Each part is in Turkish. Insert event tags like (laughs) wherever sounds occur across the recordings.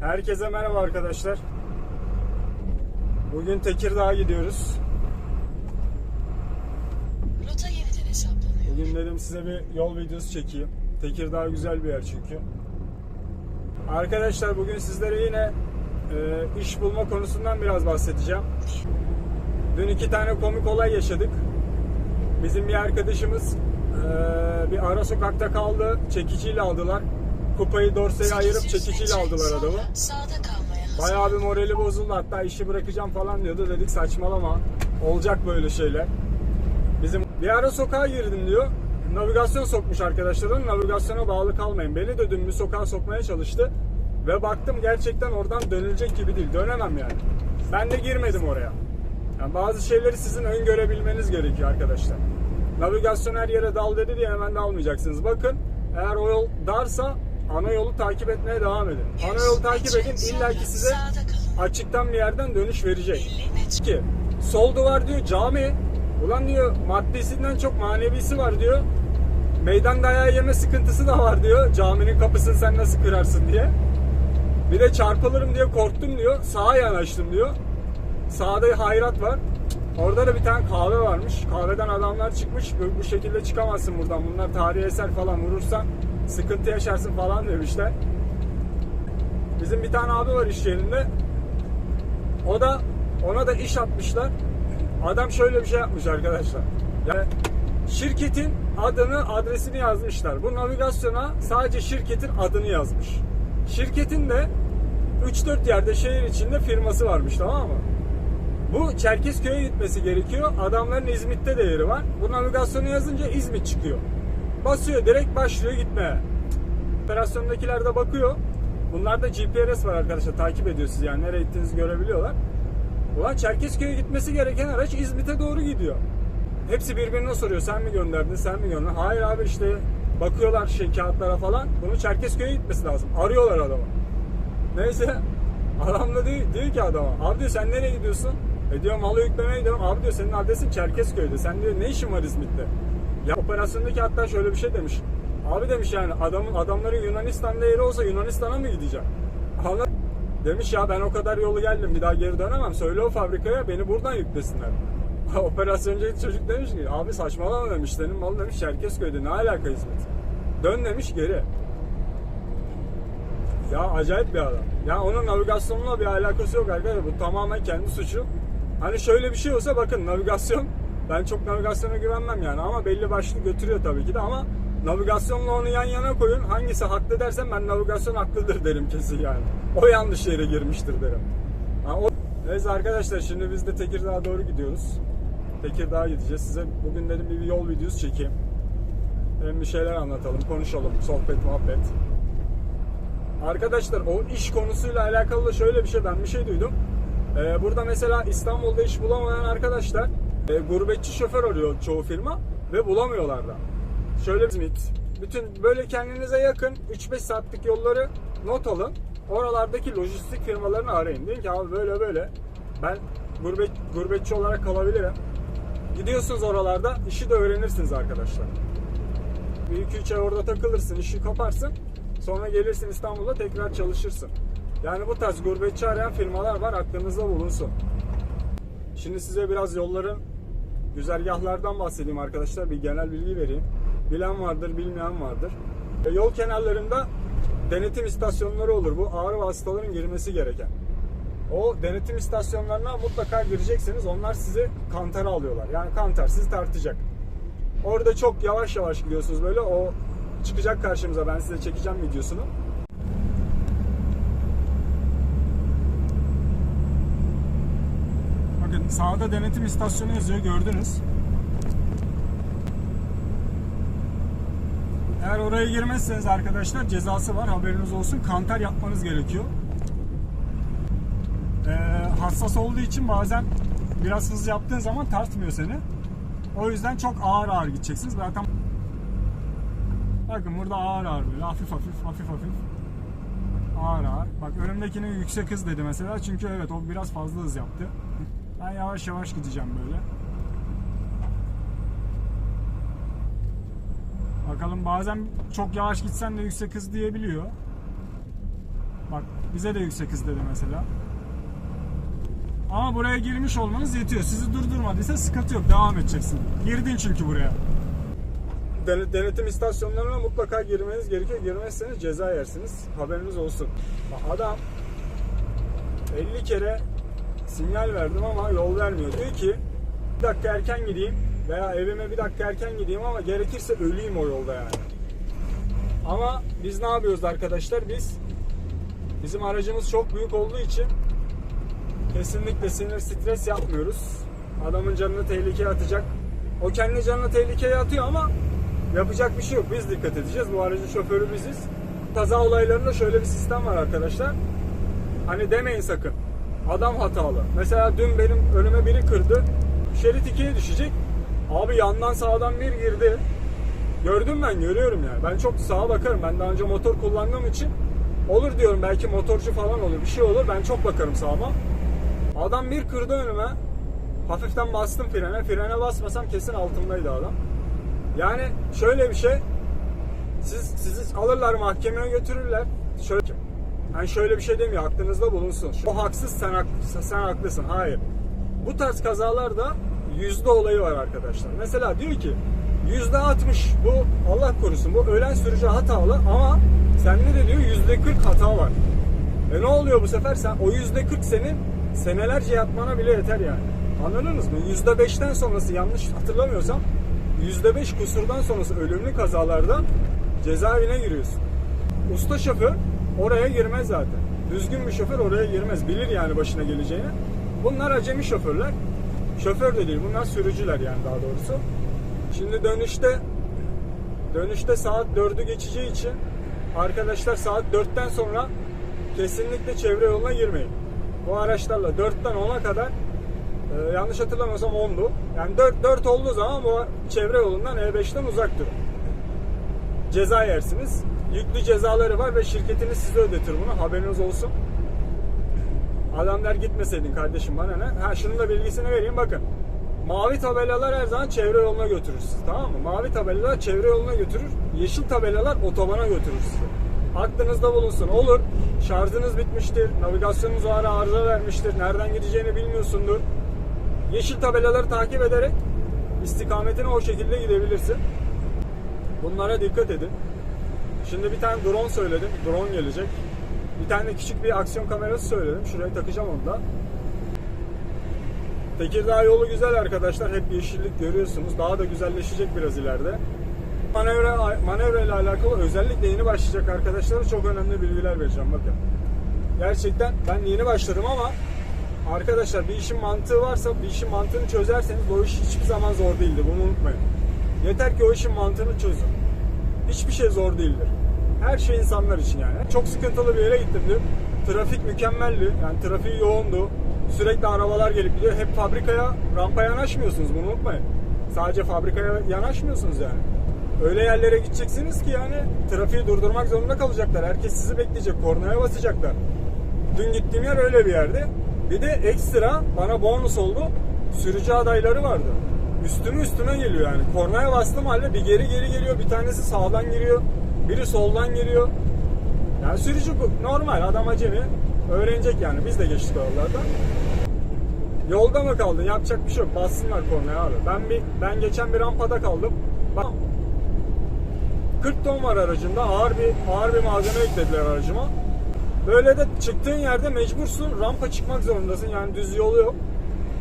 Herkese merhaba arkadaşlar. Bugün Tekirdağ'a gidiyoruz. Rota yeniden hesaplanıyor. Bugün dedim size bir yol videosu çekeyim. Tekirdağ güzel bir yer çünkü. Arkadaşlar bugün sizlere yine e, iş bulma konusundan biraz bahsedeceğim. Dün iki tane komik olay yaşadık. Bizim bir arkadaşımız e, bir ara sokakta kaldı. Çekiciyle aldılar. Kupayı dorsaya ayırıp 800 çekiciyle aldılar adamı. Bayağı bir morali bozuldu hatta işi bırakacağım falan diyordu dedik saçmalama olacak böyle şeyler. Bizim bir ara sokağa girdim diyor. Navigasyon sokmuş arkadaşlarım. Navigasyona bağlı kalmayın. Beni de dün bir sokağa sokmaya çalıştı. Ve baktım gerçekten oradan dönülecek gibi değil. Dönemem yani. Ben de girmedim oraya. Yani bazı şeyleri sizin öngörebilmeniz gerekiyor arkadaşlar. Navigasyon her yere dal dedi diye hemen dalmayacaksınız. Bakın eğer o yol darsa ana yolu takip etmeye devam edin. Ana yolu takip edin illa ki size açıktan bir yerden dönüş verecek 50 metre. ki sol duvar diyor cami. Ulan diyor maddesinden çok manevisi var diyor. Meydan dayağı yeme sıkıntısı da var diyor. Caminin kapısını sen nasıl kırarsın diye. Bir de çarpılırım diye korktum diyor. Sağa yanaştım diyor. Sağda hayrat var. Orada da bir tane kahve varmış. Kahveden adamlar çıkmış. Bu, şekilde çıkamazsın buradan. Bunlar tarihi eser falan vurursan sıkıntı yaşarsın falan demişler. Bizim bir tane abi var iş yerinde. O da ona da iş atmışlar. Adam şöyle bir şey yapmış arkadaşlar. Yani şirketin adını, adresini yazmışlar. Bu navigasyona sadece şirketin adını yazmış. Şirketin de 3-4 yerde şehir içinde firması varmış tamam mı? Bu Çerkezköy'e gitmesi gerekiyor. Adamların İzmit'te de yeri var. Bu navigasyonu yazınca İzmit çıkıyor. Basıyor direkt başlıyor gitmeye. Operasyondakiler de bakıyor. Bunlarda GPS var arkadaşlar. Takip ediyor sizi yani. Nereye gittiğinizi görebiliyorlar. Ulan Çerkezköy'e gitmesi gereken araç İzmit'e doğru gidiyor. Hepsi birbirine soruyor. Sen mi gönderdin? Sen mi gönderdin? Hayır abi işte bakıyorlar şey kağıtlara falan. Bunu Çerkezköy'e gitmesi lazım. Arıyorlar adamı. Neyse (laughs) adam da diyor, diyor ki adama abi diyor sen nereye gidiyorsun? E diyor malı yüklemeye gidiyorum. Abi diyor senin adresin Çerkezköy'de. Sen diyor ne işin var İzmit'te? Ya operasyondaki hatta şöyle bir şey demiş. Abi demiş yani adamın adamların Yunanistan'da yeri olsa Yunanistan'a mı gideceğim? Anladın? Demiş ya ben o kadar yolu geldim bir daha geri dönemem. Söyle o fabrikaya beni buradan yüklesinler. (laughs) Operasyoncu çocuk demiş ki abi saçmalama demiş. Senin malı demiş Çerkezköy'de ne alaka İzmit? Dön demiş geri. Ya acayip bir adam. Ya onun navigasyonla bir alakası yok arkadaşlar. Bu tamamen kendi suçu. Hani şöyle bir şey olsa bakın navigasyon ben çok navigasyona güvenmem yani ama belli başlı götürüyor tabii ki de ama navigasyonla onu yan yana koyun. Hangisi haklı dersen ben navigasyon haklıdır derim kesin yani. O yanlış yere girmiştir derim. Ha, o... Neyse arkadaşlar şimdi biz de Tekirdağ'a doğru gidiyoruz. Tekirdağ'a gideceğiz. Size bugün dedim bir yol videosu çekeyim. Hem bir şeyler anlatalım, konuşalım, sohbet, muhabbet. Arkadaşlar o iş konusuyla alakalı da şöyle bir şey ben bir şey duydum. Ee, burada mesela İstanbul'da iş bulamayan arkadaşlar e, gurbetçi şoför arıyor çoğu firma ve bulamıyorlar da. Şöyle İzmit, bütün böyle kendinize yakın 3-5 saatlik yolları not alın. Oralardaki lojistik firmalarını arayın. Deyin ki abi böyle böyle ben gurbet, gurbetçi olarak kalabilirim. Gidiyorsunuz oralarda işi de öğrenirsiniz arkadaşlar. Bir 2-3 ay orada takılırsın, işi kaparsın. Sonra gelirsin İstanbul'da tekrar çalışırsın. Yani bu tarz gurbetçi arayan firmalar var aklınızda bulunsun. Şimdi size biraz yolların güzergahlardan bahsedeyim arkadaşlar. Bir genel bilgi vereyim. Bilen vardır, bilmeyen vardır. E, yol kenarlarında denetim istasyonları olur. Bu ağır vasıtaların girmesi gereken. O denetim istasyonlarına mutlaka gireceksiniz. Onlar sizi kantara alıyorlar. Yani kantar sizi tartacak. Orada çok yavaş yavaş gidiyorsunuz böyle. O çıkacak karşımıza. Ben size çekeceğim videosunu. Bakın sağda denetim istasyonu yazıyor gördünüz. Eğer oraya girmezseniz arkadaşlar cezası var haberiniz olsun. Kantar yapmanız gerekiyor. Ee, hassas olduğu için bazen biraz hızlı yaptığın zaman tartmıyor seni. O yüzden çok ağır ağır gideceksiniz. Zaten bakın burada ağır ağır böyle hafif hafif hafif hafif ağır ağır. Bak önümdekine yüksek hız dedi mesela çünkü evet o biraz fazla hız yaptı. Ben yavaş yavaş gideceğim böyle. Bakalım bazen çok yavaş gitsen de yüksek hız diyebiliyor. Bak bize de yüksek hız dedi mesela. Ama buraya girmiş olmanız yetiyor. Sizi durdurmadıysa sıkıntı yok. Devam edeceksin. Girdin çünkü buraya. Denetim istasyonlarına mutlaka girmeniz gerekiyor. Girmezseniz ceza yersiniz. Haberiniz olsun. Adam 50 kere sinyal verdim ama yol vermiyor. Diyor ki bir dakika erken gideyim veya evime bir dakika erken gideyim ama gerekirse öleyim o yolda yani. Ama biz ne yapıyoruz arkadaşlar? Biz bizim aracımız çok büyük olduğu için kesinlikle sinir stres yapmıyoruz. Adamın canını tehlikeye atacak. O kendi canını tehlikeye atıyor ama yapacak bir şey yok. Biz dikkat edeceğiz. Bu aracın şoförü biziz. Kaza olaylarında şöyle bir sistem var arkadaşlar. Hani demeyin sakın. Adam hatalı. Mesela dün benim önüme biri kırdı. Şerit ikiye düşecek. Abi yandan sağdan bir girdi. Gördüm ben görüyorum yani. Ben çok sağa bakarım. Ben daha önce motor kullandığım için olur diyorum belki motorcu falan olur bir şey olur. Ben çok bakarım sağıma. Adam bir kırdı önüme. Hafiften bastım frene. Frene basmasam kesin altımdaydı adam. Yani şöyle bir şey. Siz sizi alırlar mahkemeye götürürler. Şöyle hani şöyle bir şey demiyor aklınızda bulunsun. O haksız sen haklısın, sen haklısın. Hayır. Bu tarz kazalarda yüzde olayı var arkadaşlar. Mesela diyor ki yüzde 60 bu Allah korusun bu ölen sürücü hatalı ama sende de diyor yüzde 40 hata var. E ne oluyor bu sefer? Sen o yüzde 40 senin senelerce yatmana bile yeter yani. Anladınız mı? Yüzde 5'ten sonrası yanlış hatırlamıyorsam yüzde 5 kusurdan sonrası ölümlü kazalarda cezaevine giriyorsun. Usta şoför oraya girmez zaten. Düzgün bir şoför oraya girmez. Bilir yani başına geleceğini. Bunlar acemi şoförler. Şoför de değil. Bunlar sürücüler yani daha doğrusu. Şimdi dönüşte dönüşte saat 4'ü geçeceği için arkadaşlar saat 4'ten sonra kesinlikle çevre yoluna girmeyin. Bu araçlarla 4'ten 10'a kadar e, yanlış hatırlamıyorsam 10'du. Yani 4, 4 olduğu zaman bu çevre yolundan E5'ten uzak durun ceza yersiniz. Yüklü cezaları var ve şirketiniz size ödetir bunu. Haberiniz olsun. Adam der gitmeseydin kardeşim bana ne? Ha şunun da bilgisini vereyim bakın. Mavi tabelalar her zaman çevre yoluna götürür sizi tamam mı? Mavi tabelalar çevre yoluna götürür. Yeşil tabelalar otobana götürür sizi. Aklınızda bulunsun. Olur şarjınız bitmiştir. Navigasyonunuz o ara arıza vermiştir. Nereden gideceğini bilmiyorsundur. Yeşil tabelaları takip ederek istikametine o şekilde gidebilirsin. Bunlara dikkat edin. Şimdi bir tane drone söyledim. Drone gelecek. Bir tane küçük bir aksiyon kamerası söyledim. Şuraya takacağım onu da. Tekirdağ yolu güzel arkadaşlar. Hep yeşillik görüyorsunuz. Daha da güzelleşecek biraz ileride. Manevra, manevra ile alakalı özellikle yeni başlayacak arkadaşlara çok önemli bilgiler vereceğim. Bakın. Gerçekten ben yeni başladım ama arkadaşlar bir işin mantığı varsa bir işin mantığını çözerseniz o iş hiçbir zaman zor değildir. Bunu unutmayın. Yeter ki o işin mantığını çözün. Hiçbir şey zor değildir. Her şey insanlar için yani. Çok sıkıntılı bir yere gittim dün. Trafik mükemmeldi. Yani trafiği yoğundu. Sürekli arabalar gelip gidiyor. Hep fabrikaya, rampaya yanaşmıyorsunuz. Bunu unutmayın. Sadece fabrikaya yanaşmıyorsunuz yani. Öyle yerlere gideceksiniz ki yani trafiği durdurmak zorunda kalacaklar. Herkes sizi bekleyecek. Kornaya basacaklar. Dün gittiğim yer öyle bir yerdi. Bir de ekstra bana bonus oldu. Sürücü adayları vardı. Üstüme üstüme geliyor yani. Kornaya bastım halde bir geri geri geliyor. Bir tanesi sağdan giriyor. Biri soldan giriyor. Yani sürücü. Normal adam acemi. Öğrenecek yani. Biz de geçtik oralardan. Yolda mı kaldın? Yapacak bir şey yok. Bassınlar kornaya abi. Ben bir ben geçen bir rampada kaldım. Bak 40 ton var aracımda. Ağır bir ağır bir malzeme eklediler aracıma. Böyle de çıktığın yerde mecbursun rampa çıkmak zorundasın. Yani düz yolu yok.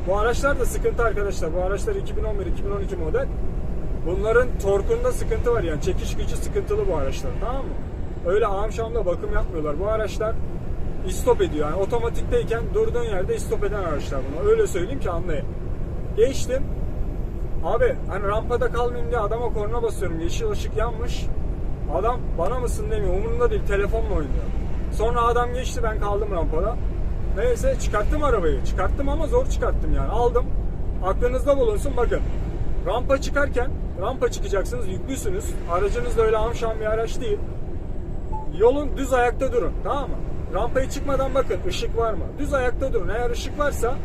Bu araçlar da sıkıntı arkadaşlar. Bu araçlar 2011-2012 model. Bunların torkunda sıkıntı var yani. Çekiş gücü sıkıntılı bu araçlar. Tamam mı? Öyle amşamda bakım yapmıyorlar. Bu araçlar istop ediyor. Yani otomatikteyken durduğun yerde istop eden araçlar bunu. Öyle söyleyeyim ki anlayın. Geçtim. Abi hani rampada kalmayayım diye adama korna basıyorum. Yeşil ışık yanmış. Adam bana mısın demiyor. Umurunda değil. Telefonla oynuyor. Sonra adam geçti ben kaldım rampada. Neyse çıkarttım arabayı. Çıkarttım ama zor çıkarttım yani. Aldım. Aklınızda bulunsun bakın. Rampa çıkarken rampa çıkacaksınız yüklüsünüz. Aracınız da öyle amşan bir araç değil. Yolun düz ayakta durun tamam mı? Rampaya çıkmadan bakın ışık var mı? Düz ayakta durun. Eğer ışık varsa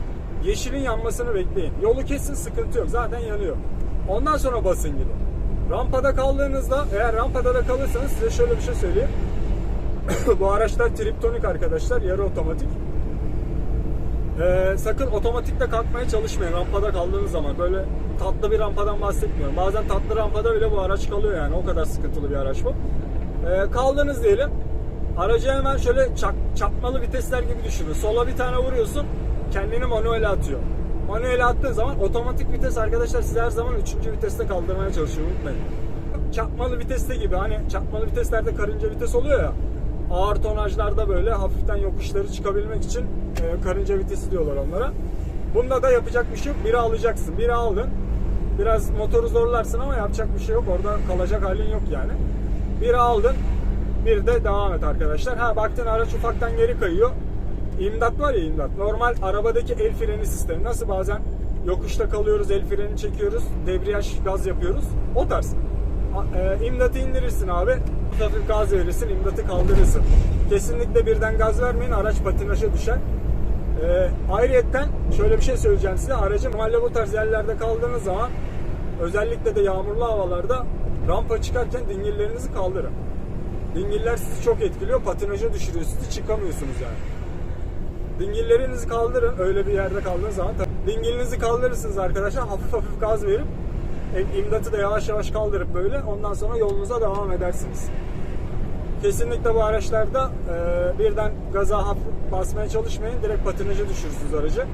yeşilin yanmasını bekleyin. Yolu kesin sıkıntı yok. Zaten yanıyor. Ondan sonra basın gidin. Rampada kaldığınızda eğer rampada da kalırsanız size şöyle bir şey söyleyeyim. (coughs) Bu araçlar triptonik arkadaşlar yarı otomatik. Ee, sakın otomatikle kalkmaya çalışmayın rampada kaldığınız zaman. Böyle tatlı bir rampadan bahsetmiyorum. Bazen tatlı rampada bile bu araç kalıyor yani. O kadar sıkıntılı bir araç bu. Ee, kaldınız diyelim. Aracı hemen şöyle çak, çakmalı vitesler gibi düşünün. Sola bir tane vuruyorsun. Kendini manuele atıyor. Manuele attığın zaman otomatik vites arkadaşlar sizi her zaman 3. viteste kaldırmaya çalışıyor unutmayın. Çakmalı viteste gibi hani çakmalı viteslerde karınca vites oluyor ya ağır tonajlarda böyle hafiften yokuşları çıkabilmek için e, karınca vitesi diyorlar onlara. Bunda da yapacak bir şey yok. Biri alacaksın. Biri aldın. Biraz motoru zorlarsın ama yapacak bir şey yok. Orada kalacak halin yok yani. Biri aldın. Bir de devam et arkadaşlar. Ha baktın araç ufaktan geri kayıyor. İmdat var ya imdat. Normal arabadaki el freni sistemi. Nasıl bazen yokuşta kalıyoruz, el freni çekiyoruz, debriyaj gaz yapıyoruz. O tarz. E, imdatı indirirsin abi. Hafif gaz verirsin, imdatı kaldırırsın. Kesinlikle birden gaz vermeyin, araç patinaja düşer. E, ayrıyetten şöyle bir şey söyleyeceğim size. Aracı normalde bu tarz yerlerde kaldığınız zaman özellikle de yağmurlu havalarda rampa çıkarken dingillerinizi kaldırın. Dingiller sizi çok etkiliyor, patinaja düşürüyor sizi, çıkamıyorsunuz yani. Dingillerinizi kaldırın öyle bir yerde kaldığınız zaman. Dingilinizi kaldırırsınız arkadaşlar. Hafif hafif gaz verip imdatı da yavaş yavaş kaldırıp böyle ondan sonra yolunuza devam edersiniz. Kesinlikle bu araçlarda e, birden gaza hafif basmaya çalışmayın. Direkt patinaja düşürürsünüz aracı.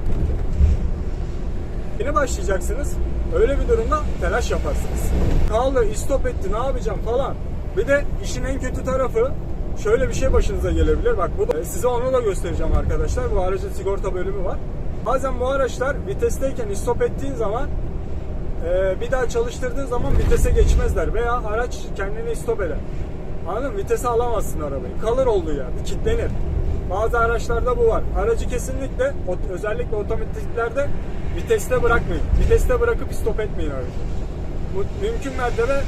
Yine başlayacaksınız. Öyle bir durumda telaş yaparsınız. Kaldı, istop etti, ne yapacağım falan. Bir de işin en kötü tarafı şöyle bir şey başınıza gelebilir. Bak bu da, size onu da göstereceğim arkadaşlar. Bu aracın sigorta bölümü var. Bazen bu araçlar vitesteyken istop ettiğin zaman e, bir daha çalıştırdığın zaman vitese geçmezler veya araç kendini istop eder. Anladın mı? Vitese alamazsın arabayı. Kalır olduğu yerde, kilitlenir. Bazı araçlarda bu var. Aracı kesinlikle özellikle otomatiklerde viteste bırakmayın. Viteste bırakıp istop etmeyin aracı. Bu mümkün mertebe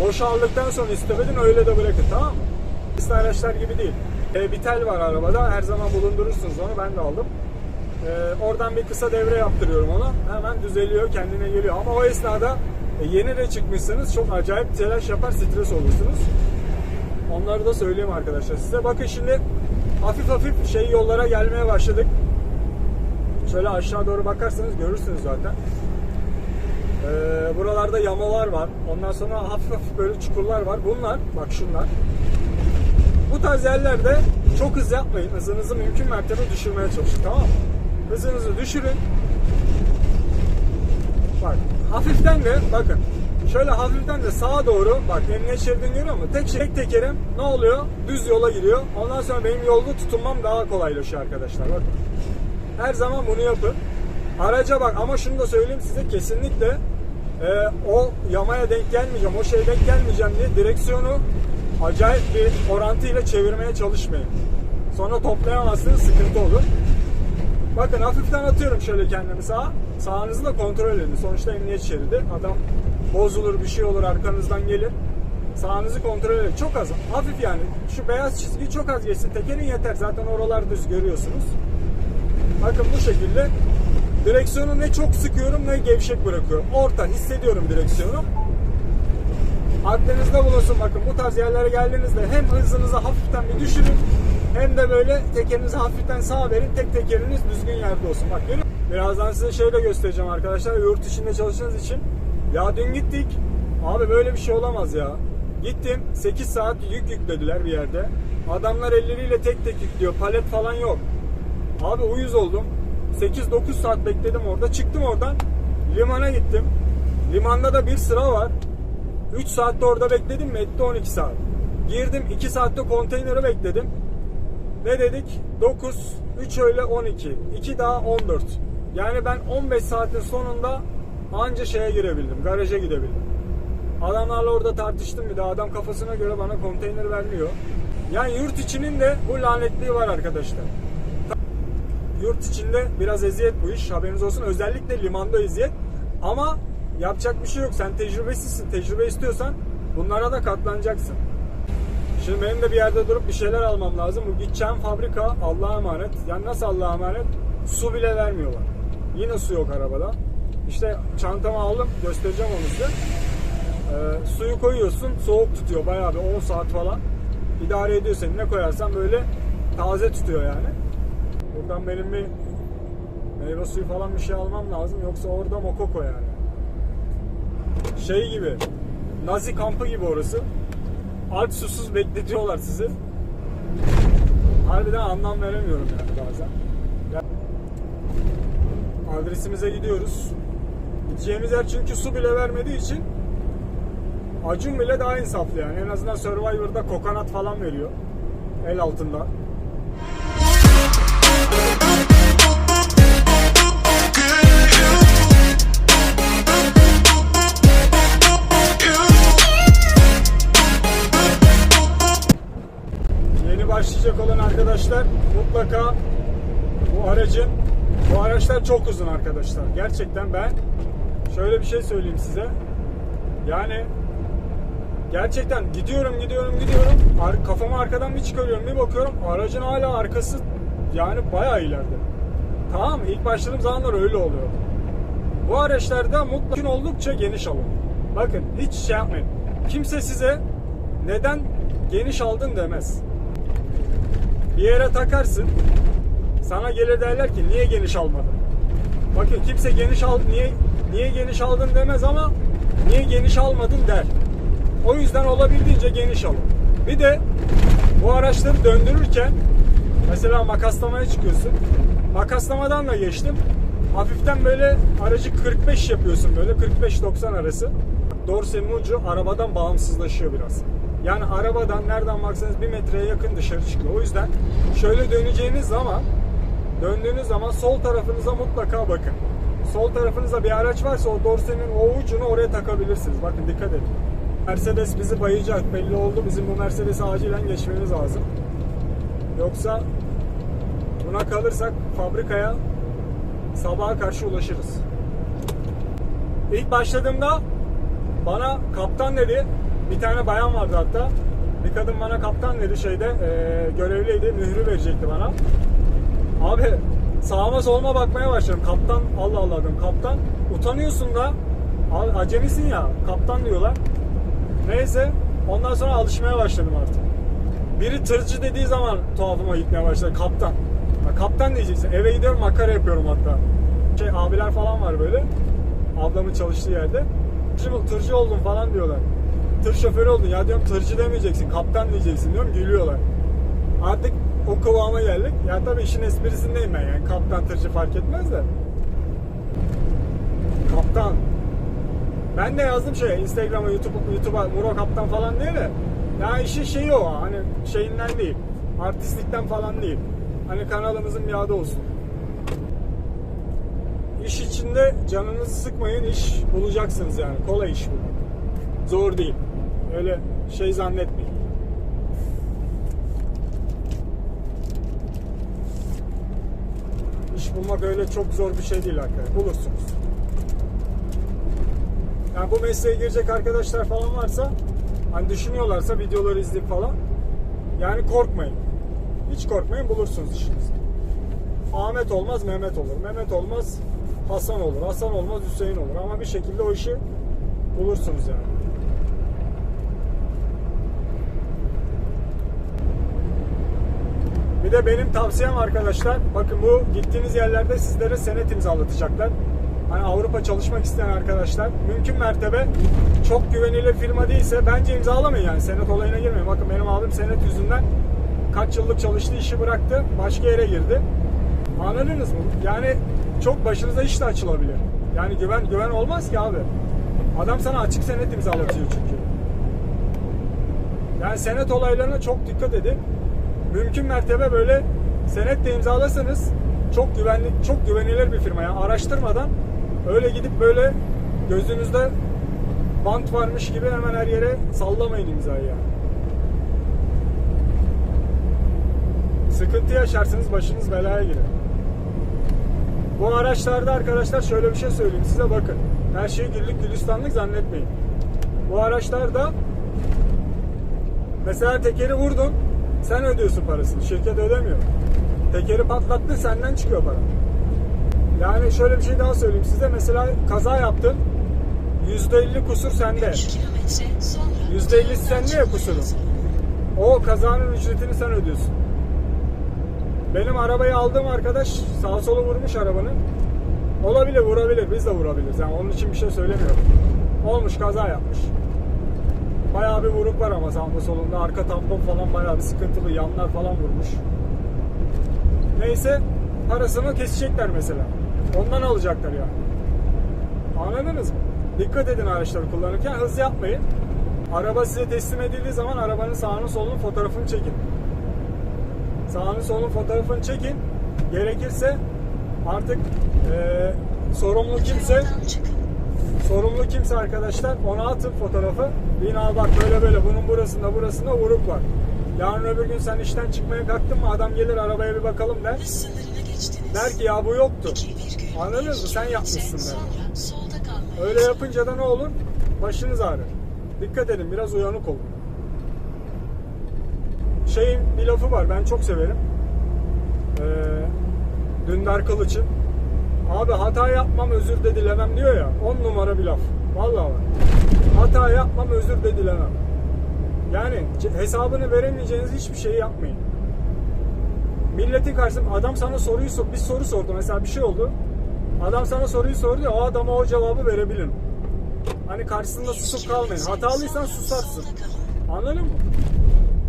boşaldıktan sonra istop edin öyle de bırakın tamam mı? Bizde araçlar gibi değil. E, bir tel var arabada her zaman bulundurursunuz onu ben de aldım. E, oradan bir kısa devre yaptırıyorum ona. Hemen düzeliyor kendine geliyor. Ama o esnada e, yeni de çıkmışsınız çok acayip telaş yapar stres olursunuz. Onları da söyleyeyim arkadaşlar size. Bakın şimdi hafif hafif şey yollara gelmeye başladık. Şöyle aşağı doğru bakarsanız görürsünüz zaten. Ee, buralarda yamalar var. Ondan sonra hafif hafif böyle çukurlar var. Bunlar bak şunlar. Bu tarz yerlerde çok hız yapmayın. Hızınızı mümkün mertebe düşürmeye çalışın tamam mı? Hızınızı düşürün. Bak hafiften de bakın şöyle hafiften de sağa doğru bak emniyet şeridini görüyor musun? Tek, tek tekerim ne oluyor? Düz yola giriyor. Ondan sonra benim yolda tutunmam daha kolaylaşıyor arkadaşlar. Bakın. Her zaman bunu yapın. Araca bak ama şunu da söyleyeyim size kesinlikle e, o yamaya denk gelmeyeceğim, o şeye denk gelmeyeceğim diye direksiyonu acayip bir orantıyla çevirmeye çalışmayın. Sonra toplayamazsınız sıkıntı olur. Bakın hafiften atıyorum şöyle kendimi sağa. Sağınızı da kontrol edin. Sonuçta emniyet şeridi. Adam bozulur bir şey olur arkanızdan gelir. Sağınızı kontrol edin. Çok az. Hafif yani. Şu beyaz çizgi çok az geçsin. Tekerin yeter. Zaten oralar düz görüyorsunuz. Bakın bu şekilde. Direksiyonu ne çok sıkıyorum ne gevşek bırakıyorum. Orta hissediyorum direksiyonu. Aklınızda bulunsun bakın bu tarz yerlere geldiğinizde hem hızınızı hafiften bir düşürün hem de böyle tekerinizi hafiften sağa verin tek tekeriniz düzgün yerde olsun. Bak görüyor? Birazdan size şey de göstereceğim arkadaşlar yurt içinde çalıştığınız için. Ya dün gittik abi böyle bir şey olamaz ya. Gittim 8 saat yük yüklediler bir yerde. Adamlar elleriyle tek tek yüklüyor palet falan yok. Abi uyuz oldum. 8-9 saat bekledim orada. Çıktım oradan. Limana gittim. Limanda da bir sıra var. 3 saatte orada bekledim mi? Etti 12 saat. Girdim 2 saatte konteyneri bekledim. Ne dedik? 9, 3 öyle 12. 2 daha 14. Yani ben 15 saatin sonunda anca şeye girebildim. Garaja gidebildim. Adamlarla orada tartıştım bir de adam kafasına göre bana konteyner vermiyor. Yani yurt içinin de bu lanetliği var arkadaşlar. Yurt içinde biraz eziyet bu iş haberiniz olsun. Özellikle limanda eziyet. Ama yapacak bir şey yok. Sen tecrübesizsin. Tecrübe istiyorsan bunlara da katlanacaksın. Şimdi benim de bir yerde durup bir şeyler almam lazım. Bu gideceğim fabrika Allah'a emanet. Yani nasıl Allah'a emanet? Su bile vermiyorlar. Yine su yok arabada. İşte çantamı aldım. Göstereceğim onu size. Ee, suyu koyuyorsun soğuk tutuyor bayağı bir 10 saat falan. İdare ediyor seni ne koyarsan böyle taze tutuyor yani. Buradan benim bir meyve suyu falan bir şey almam lazım yoksa orada mokoko yani. Şey gibi Nazi kampı gibi orası. Alp susuz bekletiyorlar sizi. Harbiden anlam veremiyorum yani bazen. Adresimize gidiyoruz. Gideceğimiz yer çünkü su bile vermediği için Acun bile daha insaflı yani. En azından Survivor'da kokonat falan veriyor. El altında. Başlayacak olan arkadaşlar mutlaka bu aracın bu araçlar çok uzun arkadaşlar. Gerçekten ben şöyle bir şey söyleyeyim size. Yani gerçekten gidiyorum gidiyorum gidiyorum. Kafamı arkadan bir çıkarıyorum bir bakıyorum aracın hala arkası yani bayağı ileride. Tamam? İlk başladığım zamanlar öyle oluyor. Bu araçlarda mutlaka oldukça geniş alın. Bakın hiç şey yapmayın. Kimse size neden geniş aldın demez. Bir yere takarsın. Sana gelir derler ki niye geniş almadın? Bakın kimse geniş al niye niye geniş aldın demez ama niye geniş almadın der. O yüzden olabildiğince geniş alın. Bir de bu araçları döndürürken mesela makaslamaya çıkıyorsun. Makaslamadan da geçtim. Hafiften böyle aracı 45 yapıyorsun böyle 45-90 arası. Dorsenin ucu arabadan bağımsızlaşıyor biraz. Yani arabadan nereden baksanız bir metreye yakın dışarı çıkıyor. O yüzden şöyle döneceğiniz zaman döndüğünüz zaman sol tarafınıza mutlaka bakın. Sol tarafınızda bir araç varsa o dorsenin o ucunu oraya takabilirsiniz. Bakın dikkat edin. Mercedes bizi bayacak belli oldu. Bizim bu Mercedes'i acilen geçmemiz lazım. Yoksa buna kalırsak fabrikaya sabaha karşı ulaşırız. İlk başladığımda bana kaptan dedi. Bir tane bayan vardı hatta. Bir kadın bana kaptan dedi şeyde e, görevliydi. Mührü verecekti bana. Abi sağıma soluma bakmaya başladım. Kaptan Allah Allah dedim. Kaptan utanıyorsun da Abi acemisin ya kaptan diyorlar. Neyse ondan sonra alışmaya başladım artık. Biri tırcı dediği zaman tuhafıma gitmeye başladı. Kaptan. Ya kaptan diyeceksin. Eve gidiyorum makara yapıyorum hatta. Şey abiler falan var böyle. Ablamın çalıştığı yerde. Tırcı, tırcı oldun falan diyorlar. Tır şoförü oldun. Ya diyorum tırcı demeyeceksin. Kaptan diyeceksin diyorum. Gülüyorlar. Artık o kıvama geldik. Ya tabii işin esprisindeyim ben yani. Kaptan tırcı fark etmez de. Kaptan. Ben de yazdım şey Instagram'a, YouTube, YouTube'a Muro Kaptan falan diye de. Ya işin şeyi o hani şeyinden değil. Artistlikten falan değil. Hani kanalımızın bir adı olsun. İş içinde canınızı sıkmayın iş bulacaksınız yani. Kolay iş bulmak. Zor değil. Öyle şey zannetmeyin. İş bulmak öyle çok zor bir şey değil arkadaşlar. Bulursunuz. Yani bu mesleğe girecek arkadaşlar falan varsa hani düşünüyorlarsa videoları izleyip falan yani korkmayın. Hiç korkmayın bulursunuz işinizi. Ahmet olmaz Mehmet olur. Mehmet olmaz Hasan olur. Hasan olmaz Hüseyin olur. Ama bir şekilde o işi bulursunuz yani. De benim tavsiyem arkadaşlar bakın bu gittiğiniz yerlerde sizlere senet imzalatacaklar. Hani Avrupa çalışmak isteyen arkadaşlar mümkün mertebe çok güvenilir firma değilse bence imzalamayın yani senet olayına girmeyin. Bakın benim abim senet yüzünden kaç yıllık çalıştığı işi bıraktı başka yere girdi. Anladınız mı? Yani çok başınıza iş de açılabilir. Yani güven güven olmaz ki abi. Adam sana açık senet imzalatıyor çünkü. Yani senet olaylarına çok dikkat edin. Mümkün mertebe böyle senet de imzalasanız çok güvenli, çok güvenilir bir firma. Yani araştırmadan öyle gidip böyle gözünüzde bant varmış gibi hemen her yere sallamayın imzayı yani. Sıkıntı yaşarsınız başınız belaya girer. Bu araçlarda arkadaşlar şöyle bir şey söyleyeyim size bakın. Her şeyi güllük gülistanlık zannetmeyin. Bu araçlarda mesela tekeri vurdun sen ödüyorsun parasını. Şirket ödemiyor. Tekeri patlattın senden çıkıyor para. Yani şöyle bir şey daha söyleyeyim size. Mesela kaza yaptın. %50 kusur sende. 3 kilometre sonra Yüzde elli otoyoldan sende ya kusuru. O kazanın ücretini sen ödüyorsun. Benim arabayı aldığım arkadaş sağa sola vurmuş arabanın. Olabilir vurabilir biz de vurabiliriz. Yani onun için bir şey söylemiyorum. Olmuş kaza yapmış. Bayağı bir vuruk var ama sağında solunda. Arka tampon falan bayağı bir sıkıntılı. Yanlar falan vurmuş. Neyse parasını kesecekler mesela. Ondan alacaklar yani. Anladınız mı? Dikkat edin araçları kullanırken hız yapmayın. Araba size teslim edildiği zaman arabanın sağının solunun fotoğrafını çekin. Sağının solunun fotoğrafını çekin. Gerekirse artık eee sorumlu kimse. Sorumlu kimse arkadaşlar ona atın fotoğrafı. Bina bak böyle böyle bunun burasında burasında vuruk var. Yarın öbür gün sen işten çıkmaya kalktın mı adam gelir arabaya bir bakalım der. Der ki ya bu yoktu. 2,5 Anladınız mı? Sen yapmışsın der. Öyle yapınca da ne olur? Başınız ağrır. Dikkat edin biraz uyanık olun. Şeyin bir lafı var ben çok severim. Ee, Dündar Kılıç'ın. Abi hata yapmam özür de dilemem diyor ya. On numara bir laf. Vallahi bak. Hata yapmam özür de dilemem. Yani hesabını veremeyeceğiniz hiçbir şeyi yapmayın. Milletin karşısında adam sana soruyu sor, bir soru sordu mesela bir şey oldu. Adam sana soruyu sordu ya o adama o cevabı verebilin. Hani karşısında susup kalmayın. Hatalıysan susarsın. Anladın mı?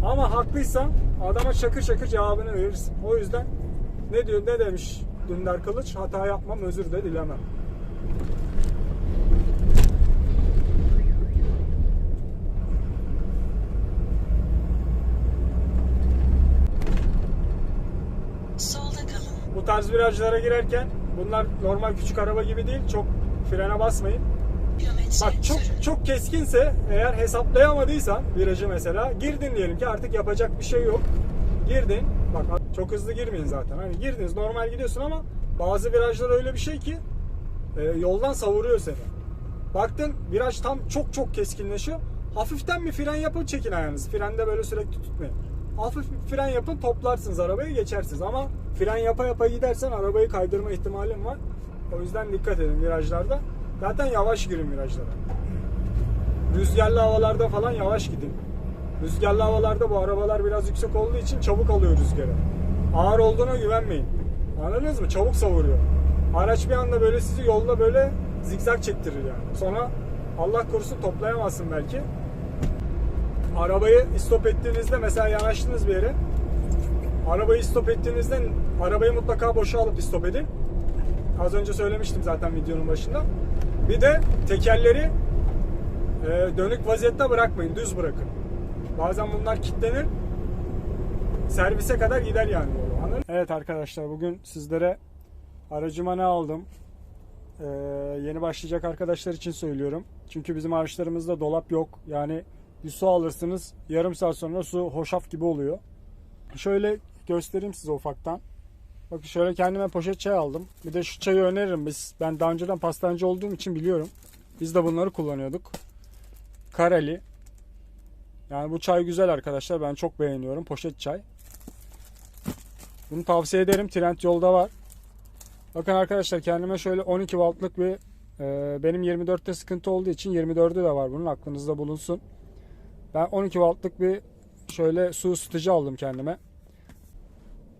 Ama haklıysan adama şakır şakır cevabını verirsin. O yüzden ne diyor ne demiş Dündar Kılıç? Hata yapmam özür de dilemem. Bu tarz virajlara girerken bunlar normal küçük araba gibi değil. Çok frene basmayın. Bak çok çok keskinse eğer hesaplayamadıysan virajı mesela girdin diyelim ki artık yapacak bir şey yok. Girdin. Bak çok hızlı girmeyin zaten. Hani girdiniz normal gidiyorsun ama bazı virajlar öyle bir şey ki e, yoldan savuruyor seni. Baktın viraj tam çok çok keskinleşiyor. Hafiften bir fren yapın çekin ayağınızı. Frende böyle sürekli tutmayın. Hafif bir fren yapın toplarsınız arabayı geçersiniz ama fren yapa yapa gidersen arabayı kaydırma ihtimalin var. O yüzden dikkat edin virajlarda. Zaten yavaş girin virajlara. Rüzgarlı havalarda falan yavaş gidin. Rüzgarlı havalarda bu arabalar biraz yüksek olduğu için çabuk alıyor rüzgarı. Ağır olduğuna güvenmeyin. Anladınız mı? Çabuk savuruyor. Araç bir anda böyle sizi yolda böyle zigzag çektirir yani. Sonra Allah korusun toplayamazsın belki. Arabayı stop ettiğinizde mesela yanaştınız bir yere. Arabayı stop ettiğinizde arabayı mutlaka boşa alıp stop edin. Az önce söylemiştim zaten videonun başında. Bir de tekerleri e, dönük vaziyette bırakmayın. Düz bırakın. Bazen bunlar kilitlenir. Servise kadar gider yani. Anladın? Evet arkadaşlar bugün sizlere aracıma ne aldım? Ee, yeni başlayacak arkadaşlar için söylüyorum. Çünkü bizim araçlarımızda dolap yok. Yani bir su alırsınız yarım saat sonra su hoşaf gibi oluyor. Şöyle göstereyim size ufaktan. Bakın şöyle kendime poşet çay aldım. Bir de şu çayı öneririm. Biz ben daha önceden pastancı olduğum için biliyorum. Biz de bunları kullanıyorduk. Kareli. Yani bu çay güzel arkadaşlar. Ben çok beğeniyorum. Poşet çay. Bunu tavsiye ederim. Trend yolda var. Bakın arkadaşlar kendime şöyle 12 wattlık bir e, benim 24'te sıkıntı olduğu için 24'ü de var bunun aklınızda bulunsun. Ben 12 wattlık bir şöyle su ısıtıcı aldım kendime.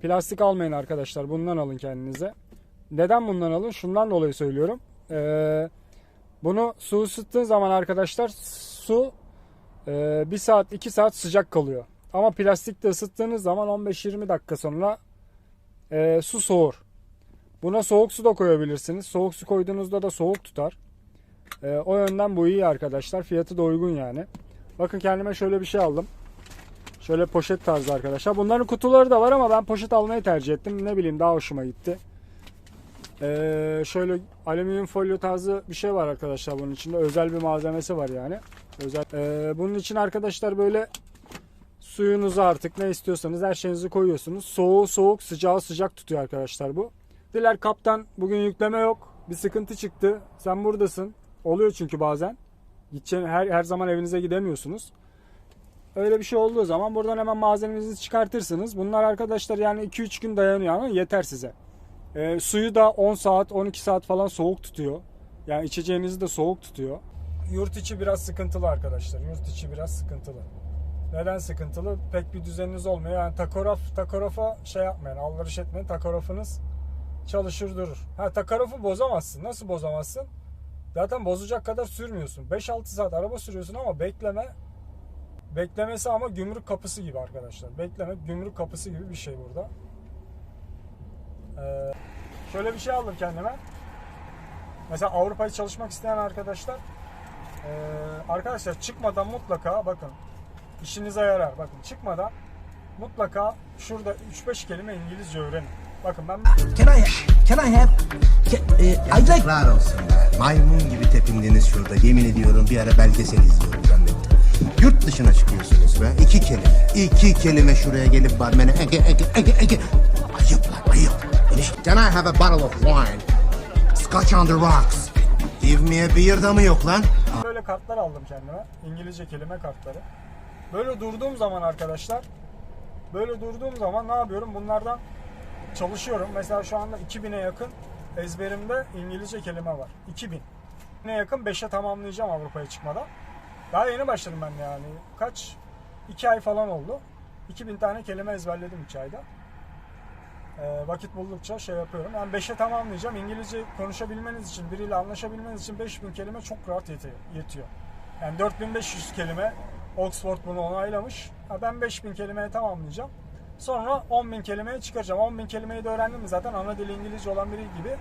Plastik almayın arkadaşlar. Bundan alın kendinize. Neden bundan alın? Şundan dolayı söylüyorum. Ee, bunu su ısıttığın zaman arkadaşlar su 1 saat 2 saat sıcak kalıyor. Ama plastikte ısıttığınız zaman 15-20 dakika sonra e, su soğur. Buna soğuk su da koyabilirsiniz. Soğuk su koyduğunuzda da soğuk tutar. E, o yönden bu iyi arkadaşlar. Fiyatı da uygun yani. Bakın kendime şöyle bir şey aldım. Şöyle poşet tarzı arkadaşlar. Bunların kutuları da var ama ben poşet almayı tercih ettim. Ne bileyim daha hoşuma gitti. Ee, şöyle alüminyum folyo tarzı bir şey var arkadaşlar bunun içinde. Özel bir malzemesi var yani. Özel. Ee, bunun için arkadaşlar böyle suyunuzu artık ne istiyorsanız her şeyinizi koyuyorsunuz. Soğuğu soğuk, sıcağı sıcak tutuyor arkadaşlar bu. Diler kaptan bugün yükleme yok. Bir sıkıntı çıktı. Sen buradasın. Oluyor çünkü bazen. Gideceğin her her zaman evinize gidemiyorsunuz. Öyle bir şey olduğu zaman buradan hemen malzemenizi çıkartırsınız. Bunlar arkadaşlar yani 2-3 gün dayanıyor ama yeter size. Ee, suyu da 10 saat 12 saat falan soğuk tutuyor. Yani içeceğinizi de soğuk tutuyor. Yurt içi biraz sıkıntılı arkadaşlar. Yurt içi biraz sıkıntılı. Neden sıkıntılı? Pek bir düzeniniz olmuyor. Yani takograf, takografa şey yapmayın, aldırış etmeyin. Takografınız çalışır durur. Ha takografı bozamazsın. Nasıl bozamazsın? Zaten bozacak kadar sürmüyorsun. 5-6 saat araba sürüyorsun ama bekleme beklemesi ama gümrük kapısı gibi arkadaşlar. Bekleme gümrük kapısı gibi bir şey burada. Ee, şöyle bir şey aldım kendime. Mesela Avrupa'yı çalışmak isteyen arkadaşlar ee, arkadaşlar çıkmadan mutlaka bakın işinize yarar. Bakın çıkmadan mutlaka şurada 3-5 kelime İngilizce öğrenin. Bakın ben Can I can I have can, eh, I'd like Yazıklar olsun be. Maymun gibi tepindiniz şurada. Yemin ediyorum bir ara belgesel izliyorum zannettim. Yurt dışına çıkıyorsunuz be. İki kelime. İki kelime şuraya gelip barmene ege ege ege ege. Ayıp lan ayıp. Can I have a bottle of wine? Scotch on the rocks. Give me a beer da mı yok lan? Kartlar aldım kendime. İngilizce kelime kartları. Böyle durduğum zaman arkadaşlar böyle durduğum zaman ne yapıyorum? Bunlardan çalışıyorum. Mesela şu anda 2000'e yakın ezberimde İngilizce kelime var. 2000. Ne yakın 5'e tamamlayacağım Avrupa'ya çıkmadan. Daha yeni başladım ben yani. Kaç? 2 ay falan oldu. 2000 tane kelime ezberledim 2 ayda. Ee, vakit buldukça şey yapıyorum. Yani 5'e tamamlayacağım. İngilizce konuşabilmeniz için, biriyle anlaşabilmeniz için 5000 kelime çok rahat yetiyor. Yani 4500 kelime Oxford bunu onaylamış. Ha, ben 5000 kelimeye tamamlayacağım. Sonra 10.000 kelimeye çıkaracağım. 10.000 kelimeyi de öğrendim mi zaten ana dili İngilizce olan biri gibi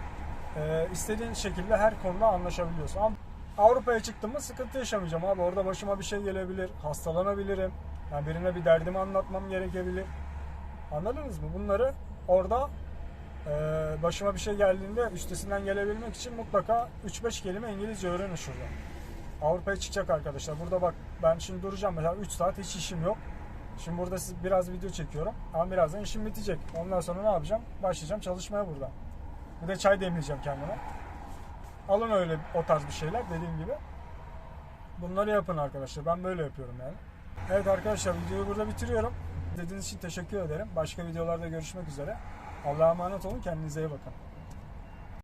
e, istediğin şekilde her konuda anlaşabiliyorsun. Ama Avrupa'ya çıktım mı sıkıntı yaşamayacağım abi. Orada başıma bir şey gelebilir, hastalanabilirim. Yani birine bir derdimi anlatmam gerekebilir. Anladınız mı? Bunları orada e, başıma bir şey geldiğinde üstesinden gelebilmek için mutlaka 3-5 kelime İngilizce öğrenin şurada. Avrupa'ya çıkacak arkadaşlar. Burada bak ben şimdi duracağım mesela 3 saat hiç işim yok. Şimdi burada siz biraz video çekiyorum. Ama birazdan işim bitecek. Ondan sonra ne yapacağım? Başlayacağım çalışmaya burada. Bir de çay demleyeceğim kendime. Alın öyle o tarz bir şeyler dediğim gibi. Bunları yapın arkadaşlar. Ben böyle yapıyorum yani. Evet arkadaşlar videoyu burada bitiriyorum. Dediğiniz için teşekkür ederim. Başka videolarda görüşmek üzere. Allah'a emanet olun. Kendinize iyi bakın.